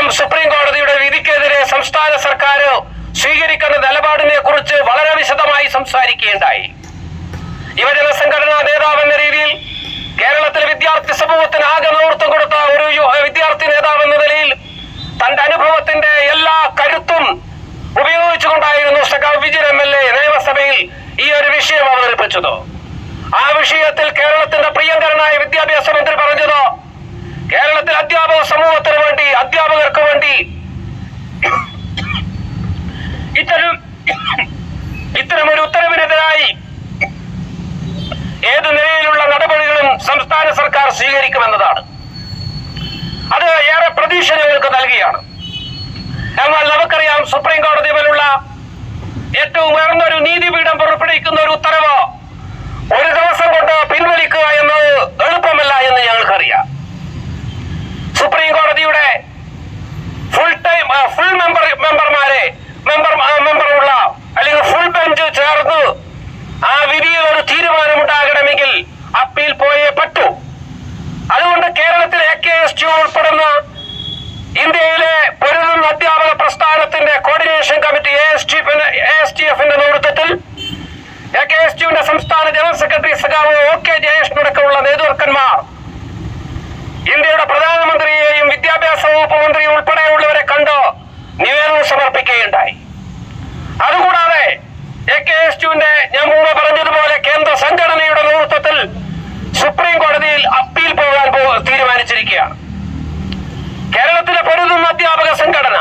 എന്തായാലും സുപ്രീം കോടതിയുടെ വിധിക്കെതിരെ സംസ്ഥാന സർക്കാർ സ്വീകരിക്കുന്ന നിലപാടിനെ കുറിച്ച് വളരെ വിശദമായി സംസാരിക്കുകയുണ്ടായി. യുവജന സംഘടനാ നേതാവ് എന്ന രീതിയിൽ കേരളത്തിലെ വിദ്യാർത്ഥി സമൂഹത്തിന് ആകെ നേതൃത്വം കൊടുത്ത ഒരു വിദ്യാർത്ഥി നേതാവ് എന്ന നിലയിൽ തന്റെ അനുഭവത്തിന്റെ എല്ലാ കരുത്തും ഉപയോഗിച്ചുകൊണ്ടായിരുന്നു സഖാവ് വിജയൻ എം എൽ എ നിയമസഭയിൽ ഈ ഒരു വിഷയം അവതരിപ്പിച്ചത്. ആ വിഷയത്തിൽ കേരളത്തിന്റെ പ്രിയങ്കരനായ വിദ്യാഭ്യാസ മന്ത്രി പറഞ്ഞത് കേരളത്തിൽ അധ്യാപക സമൂഹത്തിന് വേണ്ടി അധ്യാപകർക്ക് വേണ്ടി ഇത്തരം ഇത്തരമൊരു ഉത്തരവിനെതിരായി ഏത് നിലയിലുള്ള നടപടികളും സംസ്ഥാന സർക്കാർ സ്വീകരിക്കുമെന്നതാണ്. അത് ഏറെ പ്രതീക്ഷ ഞങ്ങൾക്ക് നൽകിയാണ്. എന്നാൽ നമുക്കറിയാം സുപ്രീം കോടതി പോലുള്ള ഏറ്റവും ഉയർന്നൊരു നീതിപീഠം പുറപ്പെടുവിക്കുന്ന ഒരു ഉത്തരവ് ഒരു ദിവസം കൊണ്ട് പിൻവലിക്കുക എന്നത് എളുപ്പമല്ല എന്ന് ഞങ്ങൾക്കറിയാം സുപ്രീം കോടതിയുടെ ഫുൾ മെമ്പർ മെമ്പർമാരെ മെമ്പർ മെമ്പറുള്ള അല്ലെങ്കിൽ ഫുൾ ബെഞ്ച് ചേർന്ന് ആ വിധിയിൽ ഒരു തീരുമാനമുണ്ടാകണമെങ്കിൽ അപ്പീൽ പോയേ പറ്റൂ. അതുകൊണ്ട് കേരളത്തിൽ എ കെ എസ് ടി ഉൾപ്പെടുന്ന ഇന്ത്യയിലെ പൊരുതുന്ന അധ്യാപക പ്രസ്ഥാനത്തിന്റെ coordination committee A S T A S T എഫിന്റെ നേതൃത്വത്തിൽ എ കെ എസ് ടിയുടെ സംസ്ഥാന ജനറൽ സെക്രട്ടറി സഖാവ് ഒ കെ ജയേഷിനടക്കമുള്ള നേതൃത്വന്മാർ ഇന്ത്യയുടെ വകുപ്പ് മന്ത്രി ഉൾപ്പെടെയുള്ളവരെ കണ്ട്? നിവേദനം സമർപ്പിക്കുകയുണ്ടായി. അതുകൂടാതെ എ കെ എസ് ടുവിന്റെ ഞാൻ മുമ്പ് പറഞ്ഞതുപോലെ കേന്ദ്ര സംഘടനയുടെ നേതൃത്വത്തിൽ സുപ്രീം കോടതിയിൽ അപ്പീൽ പോകാൻ തീരുമാനിച്ചിരിക്കുകയാണ്. കേരളത്തിലെ പൊരുതുന്ന അധ്യാപക സംഘടന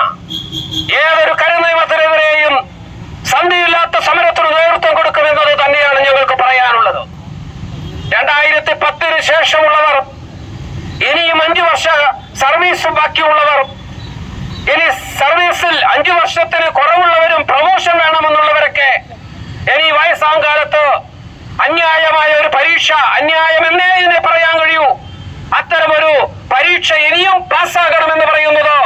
ഏതൊരു കരുനിയമത്തിനെതിരെയും സന്ധിയില്ലാത്ത സമരത്തിന് നേതൃത്വം കൊടുക്കുമെന്നത് തന്നെയാണ് ഞങ്ങൾക്ക് പറയാനുള്ളത്. രണ്ടായിരത്തി പത്തിന് ശേഷമുള്ളവർ വർഷ സർവീസ് ബാക്കിയുള്ളവർ. ഇനി സർവീസിൽ അഞ്ചു വർഷത്തിന് കുറവുള്ളവരും പ്രമോഷൻ വേണമെന്നുള്ളവരൊക്കെ ഇനി വയസ്സാം കാലത്ത് അന്യായമായ ഒരു പരീക്ഷ അന്യായം എന്നേ ഇതിനെ പറയാൻ കഴിയൂ. അത്തരമൊരു പരീക്ഷ ഇനിയും പാസ്സാകണമെന്ന് പറയുന്നത്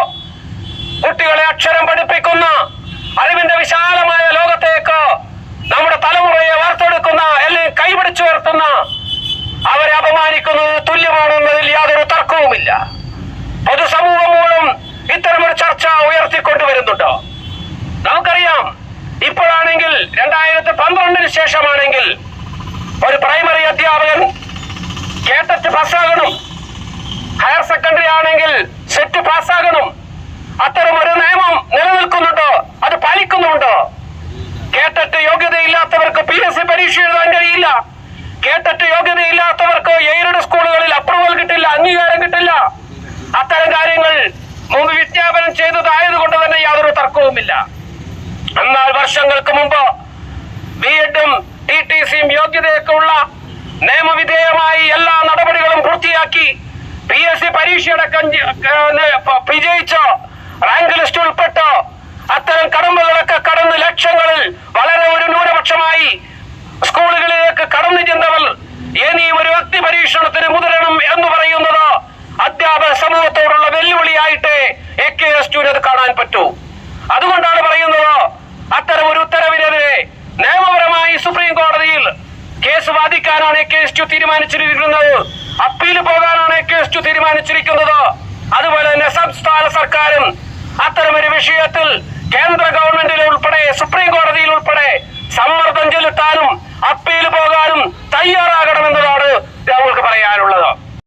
കുട്ടികളെ അക്ഷരം പഠിപ്പിക്കുന്ന അറിവിന്റെ വിശാലമായ ലോകത്തേക്ക് രണ്ടായിരത്തി പന്ത്രണ്ടിന് ശേഷമാണെങ്കിൽ ഒരു പ്രൈമറി അധ്യാപകൻ കേട്ടറ്റ് പാസ്സാകണം. ഹയർ സെക്കൻഡറി ആണെങ്കിൽ സെറ്റ് പാസ്സാകണം. അത്തരം ഒരു നിയമം നിലനിൽക്കുന്നുണ്ടോ? അത് പാലിക്കുന്നുണ്ടോ കേട്ടറ്റ് യോഗ്യതയില്ലാത്തവർക്ക് പി എസ് സി പരീക്ഷ എഴുതാൻ കഴിയില്ല. കേട്ടറ്റ് യോഗ്യതയില്ലാത്തവർക്ക് എയ്ഡഡ് സ്കൂളുകളിൽ അപ്രൂവൽ കിട്ടില്ല അംഗീകാരം കിട്ടില്ല. അത്തരം കാര്യങ്ങൾ മുമ്പ് വിജ്ഞാപനം ചെയ്തതായതുകൊണ്ട് തന്നെ യാതൊരു തർക്കവുമില്ല. എന്നാൽ വർഷങ്ങൾക്ക് മുമ്പ് ബി എഡും ടി ടി സിയും യോഗ്യതയൊക്കെയുള്ള നിയമവിധേയമായി എല്ലാ നടപടികളും പൂർത്തിയാക്കി പി എസ് സി പരീക്ഷയടക്കം വിജയിച്ചോ റാങ്ക് ലിസ്റ്റ് ഉൾപ്പെട്ടോ അത്തരം കടമ്പകളൊക്കെ കടന്ന് ലക്ഷങ്ങളിൽ വളരെ ഒരു ന്യൂനപക്ഷമായി സ്കൂളുകളിലേക്ക് കടന്നു ചെന്നവർ ഇനി ഒരു വ്യക്തി പരീക്ഷണത്തിന് മുതിരണം എന്ന് പറയുന്നത് അധ്യാപക സമൂഹത്തോടുള്ള വെല്ലുവിളിയായിട്ട് എ കെ എസ് അത് കാണാൻ പറ്റൂ. അതുകൊണ്ടാണ് പറയുന്നത് അത്തരം ഒരു ഉത്തരവിനെതിരെ നിയമപരമായി സുപ്രീം കോടതിയിൽ കേസ് എ ടു തീരുമാനിച്ചിരിക്കുന്നത്. അപ്പീൽ പോകാനാണ് കേസ് ടു തീരുമാനിച്ചിരിക്കുന്നത്. അതുപോലെ തന്നെ സംസ്ഥാന സർക്കാരും അത്തരമൊരു വിഷയത്തിൽ കേന്ദ്ര ഗവൺമെന്റിൽ ഉൾപ്പെടെ